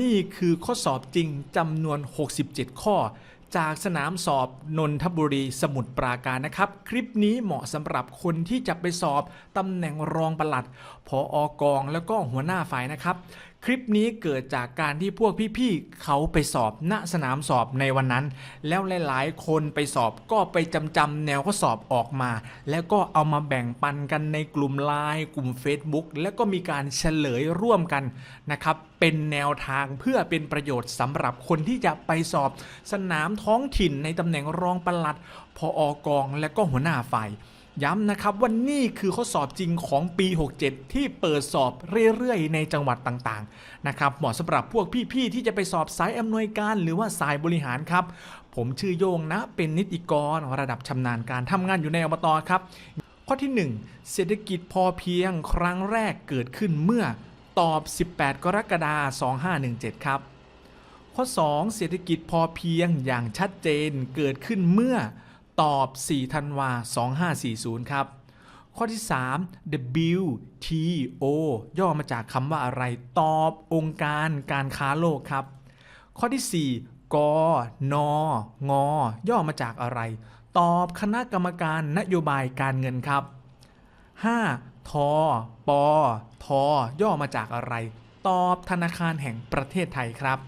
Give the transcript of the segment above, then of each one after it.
นี่คือข้อสอบจริงจำนวน 67 ข้อ จากสนามสอบนนทบุรีสมุทรปราการนะครับ คลิปนี้เหมาะสำหรับคนที่จะไปสอบตำแหน่งรองปลัดพออกองแล้วก็หัวหน้าฝ่ายนะครับ คลิปนี้เกิดจากการที่พวกพี่ๆเขาไปสอบณสนามสอบในวันนั้น แล้วหลายๆ คนไปสอบก็ไปจำจำแนวข้อสอบออกมา แล้วก็เอามาแบ่งปันกันในกลุ่มไลน์กลุ่ม Facebook แล้วก็มีการเฉลยร่วมกันนะครับเป็นแนวทางเพื่อเป็นประโยชน์สำหรับคนที่จะไปสอบสนามท้องถิ่นในตำแหน่งรองปลัดพออกอง และก็หัวหน้าฝ่าย ย้ำนะครับว่านี่คือข้อสอบจริงของปี 67 ที่เปิดสอบเรื่อยๆ ในจังหวัดต่างๆนะครับเหมาะสำหรับพวกพี่ๆ ที่จะไปสอบสายอำนวยการหรือว่าสายบริหารครับผมชื่อโยงนะเป็นนิติกรระดับชำนาญการทำงานอยู่ในอบตครับ ข้อที่ 1 เศรษฐกิจพอเพียงครั้งแรกเกิดขึ้นเมื่อตอบ 18 กรกฎาคม2517 ครับ ข้อ 2 เศรษฐกิจพอเพียงอย่างชัดเจนเกิดขึ้นเมื่อ ตอบ 4 ธันวา 2540 ครับ ข้อที่ 3 WTO ย่อมาจากคำว่าอะไร ตอบองค์การการค้าโลกครับ ข้อที่ 4 กนงย่อมาจากอะไร ตอบคณะกรรมการนโยบายการเงินครับ 5. ทปทย่อมาจากอะไร ตอบธนาคารแห่งประเทศไทยครับ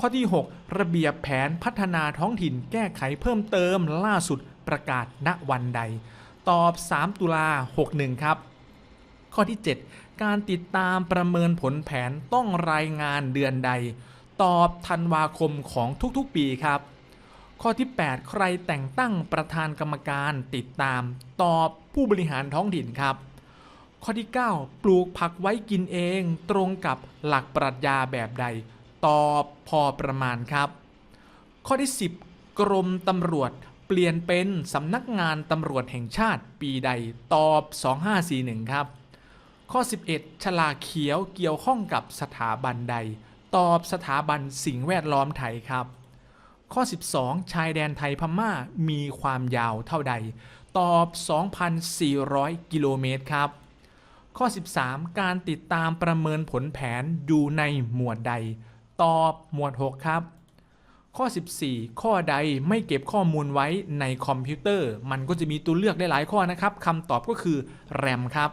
ข้อที่ 6 ระเบียบแผนพัฒนาท้องถิ่นแก้ไขเพิ่มเติมล่าสุดประกาศณวันใด ตอบ 3 ตุลา 61 ครับ ข้อที่ 7 การติดตามประเมินผลแผนต้องรายงานเดือนใด ตอบธันวาคมของทุกๆ ปีครับ ข้อที่ 8 ใครแต่งตั้งประธานกรรมการติดตาม ตอบผู้บริหารท้องถิ่นครับ ข้อที่ 9 ปลูกผักไว้กินเอง ตรงกับหลักปรัชญาแบบใด ตอบพอประมาณครับ ข้อที่ 10 กรมตำรวจเปลี่ยนเป็นสำนักงานตำรวจแห่งชาติปีใดตอบ 2541 ครับ ข้อ 11ฉลากเขียวเกี่ยวข้องกับสถาบันใด ตอบสถาบันสิ่งแวดล้อมไทยครับ ข้อ 12 ชายแดนไทยพม่ามีความยาวเท่าใด ตอบ 2,400 กิโลเมตรครับ ข้อ 13 การติดตามประเมินผลแผนอยู่ในหมวดใด ตอบหมวด 6 ครับ ข้อ 14 ข้อใดไม่เก็บข้อมูลไว้ในคอมพิวเตอร์ มันก็จะมีตัวเลือกได้หลายข้อนะครับคำตอบก็คือแรมครับ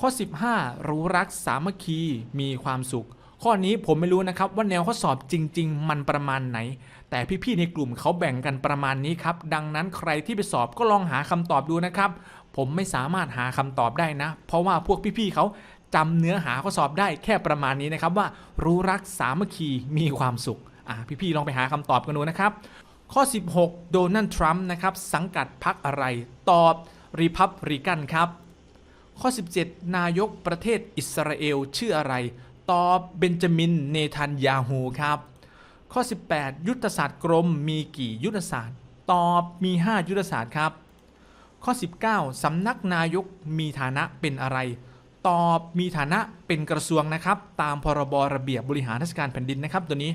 ข้อ 15 รู้รักสามัคคีมีความสุข ข้อนี้ผมไม่รู้นะครับว่าแนวข้อสอบจริง ๆ มันประมาณไหน แต่พี่ๆในกลุ่มเขาแบ่งกันประมาณนี้ครับ ดังนั้นใครที่ไปสอบก็ลองหาคำตอบดูนะครับผมไม่สามารถหาคำตอบได้นะ เพราะว่าพวกพี่ๆเขา จำเนื้อหาข้อสอบได้แค่ประมาณนี้นะครับว่ารู้รักสามัคคีมีความสุขอะพี่ๆลองไปหาคำตอบกันดูนะครับ ข้อ 16 โดนัลด์ทรัมป์นะครับสังกัดพรรคอะไรตอบรีพับริกันครับ ข้อ 17 นายกประเทศอิสราเอลชื่ออะไร ตอบเบนจามินเนทันยาฮูครับ ข้อ 18 ยุทธศาสตร์กรมมีกี่ยุทธศาสตร์ ตอบมี 5 ยุทธศาสตร์ครับ ข้อ 19 สำนักนายกมีฐานะเป็นอะไร ตอบมีฐานะเป็นกระทรวงนะครับ ตามพรบระเบียบบริหารราชการแผ่นดินนะครับ ตัวนี้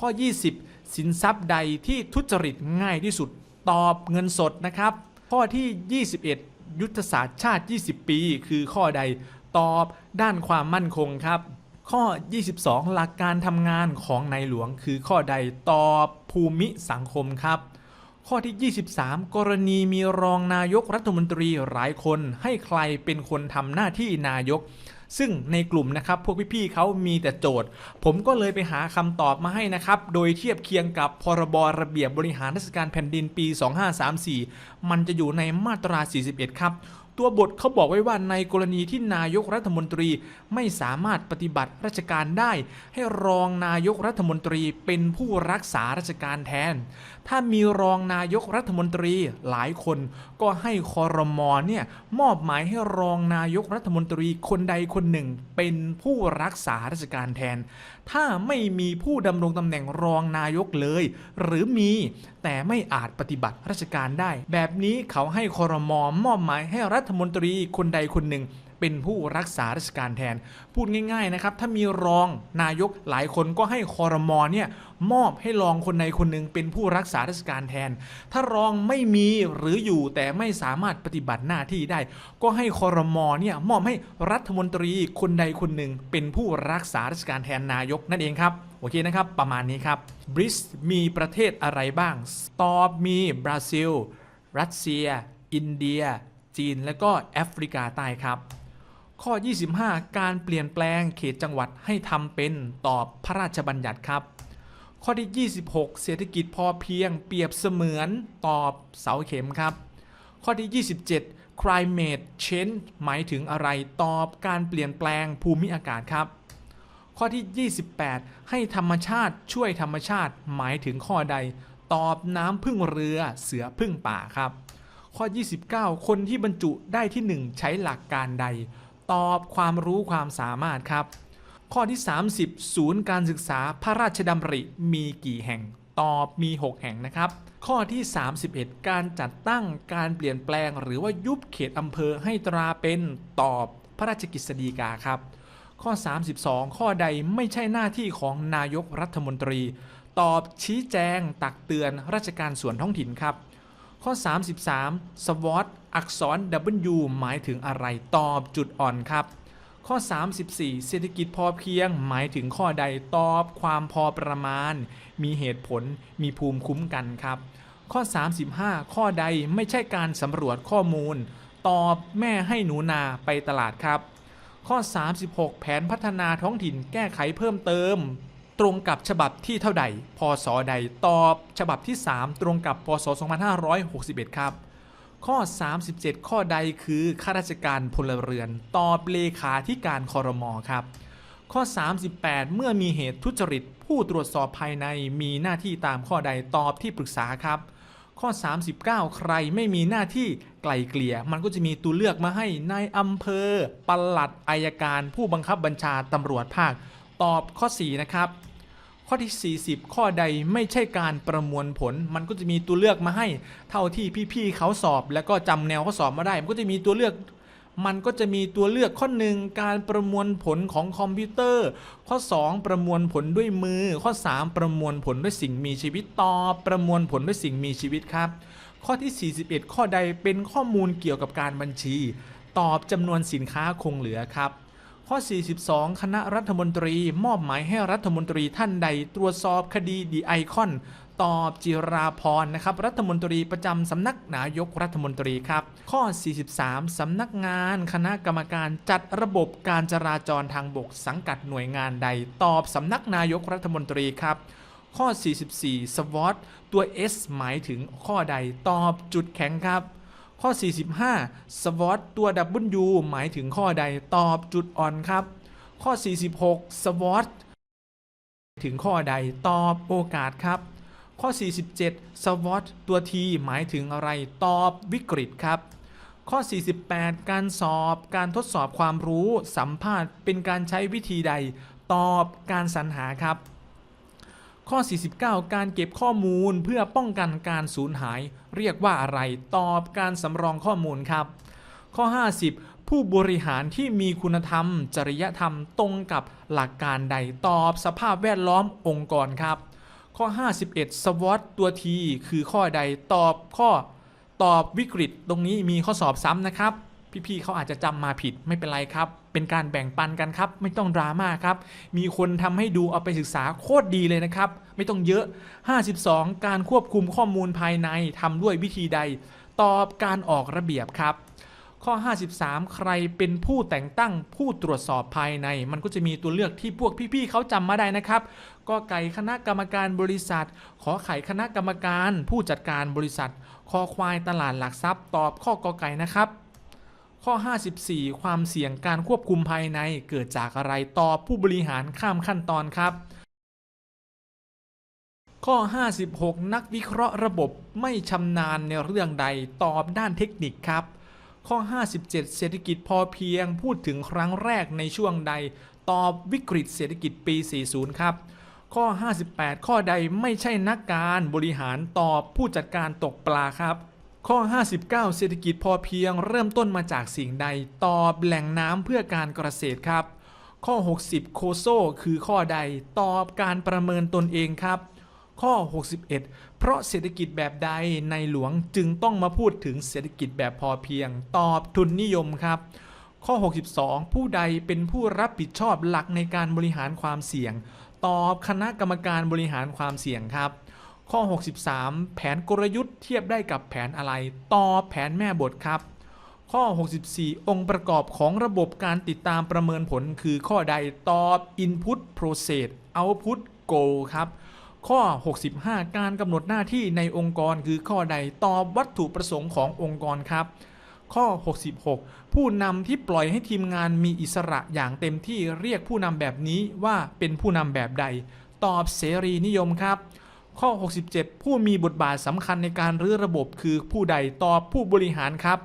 ข้อ 20 สินทรัพย์ใดที่ทุจริตง่ายที่สุด ตอบเงินสดนะครับ ข้อที่ 21 ยุทธศาสตร์ชาติ 20 ปี คือข้อใดตอบด้านความมั่นคงครับ ข้อ 22 หลักการทำงานของในหลวง คือข้อใดตอบภูมิสังคมครับ ข้อที่ 23 กรณีมีรองนายกรัฐมนตรีหลายคน ให้ใครเป็นคนทำหน้าที่นายก ซึ่งในกลุ่มนะครับพวกพี่ๆเขามีแต่โจทย์ ผมก็เลยไปหาคำตอบมาให้นะครับ โดยเทียบเคียงกับพรบระเบียบบริหารราชการแผ่นดินปี 2534 มันจะอยู่ในมาตรา 41 ครับตัวบทเขาบอกไว้ว่าในกรณีที่นายกรัฐมนตรีไม่สามารถปฏิบัติราชการได้ ให้รองนายกรัฐมนตรีเป็นผู้รักษาราชการแทน ถ้ามีรองนายกรัฐมนตรีหลายคนก็ให้คอรมอเนี่ยมอบหมายให้รองนายกรัฐมนตรีคนใดคนหนึ่ง เป็นผู้รักษาราชการแทน ถ้าไม่มีผู้ดำรงตำแหน่งรองนายกเลย หรือมีแต่ไม่อาจปฏิบัติราชการได้ แบบนี้เขาให้คอรมอมอบหมายให้รัฐมนตรีคนใดคนหนึ่ง เป็นผู้รักษาราชการแทน พูดง่าย ๆนะครับ ถ้ามีรองนายกหลายคนก็ให้คอรมอเนี่ยมอบให้รองคนใดคนหนึ่งเป็นผู้รักษาราชการแทน ถ้ารองไม่มีหรืออยู่แต่ไม่สามารถปฏิบัติหน้าที่ได้ ก็ให้คอรมอเนี่ยมอบให้รัฐมนตรีคนใดคนหนึ่ง เป็นผู้รักษาราชการแทนนายกนั่นเองครับโอเคนะครับ ประมาณนี้ครับบริสมีประเทศอะไรบ้าง ตอบมีบราซิล รัสเซีย อินเดีย จีน และก็แอฟริกาใต้ครับ ข้อ 25 การเปลี่ยนแปลงเขตจังหวัดให้ทำเป็นตอบพระราชบัญญัติครับ ข้อที่ 26 เศรษฐกิจพอเพียงเปรียบเสมือนตอบเสาเข็มครับ ข้อที่ 27 climate change หมายถึงอะไรตอบการเปลี่ยนแปลงภูมิอากาศครับ ข้อที่ 28 ให้ธรรมชาติช่วยธรรมชาติหมายถึงข้อใด ตอบน้ำพึ่งเรือเสือพึ่งป่าครับ ข้อ 29 คนที่บรรจุได้ที่ 1 ใช้หลักการใด ตอบความรู้ความสามารถครับ ข้อที่ 30 ศูนย์การศึกษาพระราชดำริมีกี่แห่งตอบมี 6 แห่งนะครับ ข้อที่ 31 การจัดตั้งการเปลี่ยนแปลง หรือว่ายุบเขตอำเภอให้ตราเป็นตอบพระราชกฤษฎีกาครับ ข้อ 32 ข้อใดไม่ใช่หน้าที่ของนายกรัฐมนตรี ตอบชี้แจงตักเตือนราชการส่วนท้องถิ่นครับ ข้อ 33 สวอต อักษร W หมายถึงอะไร ตอบจุดอ่อนครับ ข้อ 34 เศรษฐกิจพอเพียง หมายถึงข้อใด ตอบความพอประมาณ มีเหตุผล มีภูมิคุ้มกันครับ ข้อ 35 ข้อใดไม่ใช่การสำรวจข้อมูล ตอบแม่ให้หนูนาไปตลาดครับ ข้อ 36 แผนพัฒนาท้องถิ่นแก้ไขเพิ่มเติมตรงกับฉบับที่เท่าใด พศใด ตอบ ฉบับที่ 3 ตรงกับ พศ 2561 ครับ ข้อ 37 ข้อใดคือข้าราชการพลเรือน ตอบเลขาธิการคอรมอครับ ข้อ 38 เมื่อมีเหตุทุจริต ผู้ตรวจสอบภายในมีหน้าที่ตามข้อใดตอบที่ปรึกษาครับ ข้อ 39 ใครไม่มีหน้าที่ไกลเกลี่ย มันก็จะมีตัวเลือกมาให้นายอำเภอปลัดอายการ ผู้บังคับบัญชาตำรวจภาค ตอบข้อ 4 นะครับ ข้อที่ 40 ข้อใดไม่ใช่การประมวลผล มันก็จะมีตัวเลือกมาให้ เท่าที่พี่ๆเขาสอบ แล้วก็จำแนวข้อสอบมาได้ มันก็จะมีตัวเลือก มันก็จะมีตัวเลือกข้อ1การประมวลผลของคอมพิวเตอร์ ข้อ 2 ประมวลผลด้วยมือ ข้อ 3 ประมวลผลด้วยสิ่งมีชีวิตต่อ ประมวลผลด้วยสิ่งมีชีวิตครับ ข้อที่ 41 ข้อใดเป็นข้อมูลเกี่ยวกับการบัญชี ตอบจำนวนสินค้าคงเหลือครับ ข้อ 42 คณะรัฐมนตรีมอบหมายให้รัฐมนตรีท่านใดตรวจสอบคดีดีไอคอน ตอบจิราพรนะครับ รัฐมนตรีประจำสำนักนายกรัฐมนตรีครับ ข้อ 43 สำนักงานคณะกรรมการจัดระบบการจราจรทางบกสังกัดหน่วยงานใด ตอบสำนักนายกรัฐมนตรีครับข้อ 44 สวอตตัว S หมายถึงข้อใดตอบจุดแข็งครับ ข้อ 45 สวอตตัว W หมายถึงข้อใดตอบจุดอ่อนครับ ข้อ 46 สวอตถึงข้อใดตอบโอกาสครับ ข้อ 47 สวอตตัว T หมายถึงอะไรตอบวิกฤตครับ ข้อ 48 การสอบการทดสอบความรู้สัมภาษณ์เป็นการใช้วิธีใด ตอบการสรรหาครับ ข้อ 49 การเก็บข้อมูลเพื่อป้องกันการสูญหาย เรียกว่าอะไร ตอบการสำรองข้อมูลครับ ข้อ 50 ผู้บริหารที่มีคุณธรรม จริยธรรมตรงกับหลักการใดตอบสภาพแวดล้อมองค์กรครับ ข้อ 51 สวอตตัวทีคือข้อใดตอบข้อตอบวิกฤต ตรงนี้มีข้อสอบซ้ำนะครับ พี่ๆเขาอาจจะจำมาผิดไม่เป็นไรครับ เป็นการแบ่งปันกันครับ ไม่ต้องดราม่าครับ มีคนทำให้ดูเอาไปศึกษาโคตรดีเลยนะครับ ไม่ต้องเยอะ 52 การควบคุมข้อมูลภายในทำด้วยวิธีใด ตอบการออกระเบียบครับ ข้อ 53 ใครเป็นผู้แต่งตั้งผู้ตรวจสอบภายใน มันก็จะมีตัวเลือกที่พวกพี่ๆเขาจำมาได้นะครับก็ไก่คณะกรรมการบริษัท ขอไข่คณะกรรมการ ผู้จัดการบริษัท คอควายตลาดหลักทรัพย์ ตอบข้อกอไก่นะครับ ข้อ 54 ความเสี่ยงการควบคุมภายในเกิดจากอะไรตอบผู้บริหารข้ามขั้นตอนครับ ข้อ 56 นักวิเคราะห์ระบบไม่ชำนาญในเรื่องใดตอบด้านเทคนิคครับ ข้อ 57 เศรษฐกิจพอเพียงพูดถึงครั้งแรกในช่วงใด ตอบวิกฤตเศรษฐกิจปี 40 ครับข้อ 58 ข้อใดไม่ใช่นักการบริหารตอบผู้จัดการตกปลาครับ ข้อ 59 เศรษฐกิจพอเพียงเริ่มต้นมาจากสิ่งใด ตอบแหล่งน้ำเพื่อการเกษตรครับ ข้อ 60 โคโซคือข้อใด ตอบการประเมินตนเองครับ ข้อ 61 เพราะเศรษฐกิจแบบใดในหลวงจึงต้องมาพูดถึงเศรษฐกิจแบบพอเพียง ตอบทุนนิยมครับ ข้อ 62 ผู้ใดเป็นผู้รับผิดชอบหลักในการบริหารความเสี่ยง ตอบคณะกรรมการบริหารความเสี่ยงครับ ข้อ 63 แผนกลยุทธ์เทียบได้กับแผนอะไรตอบแผนแม่บทครับ ข้อ 64 องค์ประกอบของระบบการติดตามประเมินผลคือข้อใดตอบ Input Process Output Goal ครับ ข้อ 65 การกำหนดหน้าที่ในองค์กรคือข้อใดตอบวัตถุประสงค์ขององค์กรครับ ข้อ 66 ผู้นำที่ปล่อยให้ทีมงานมีอิสระอย่างเต็มที่เรียกผู้นำแบบนี้ว่าเป็นผู้นำแบบใด ตอบเสรีนิยมครับ ข้อ 67 ผู้มีบทบาทสำคัญในการรื้อระบบคือผู้ใดตอบผู้บริหารครับ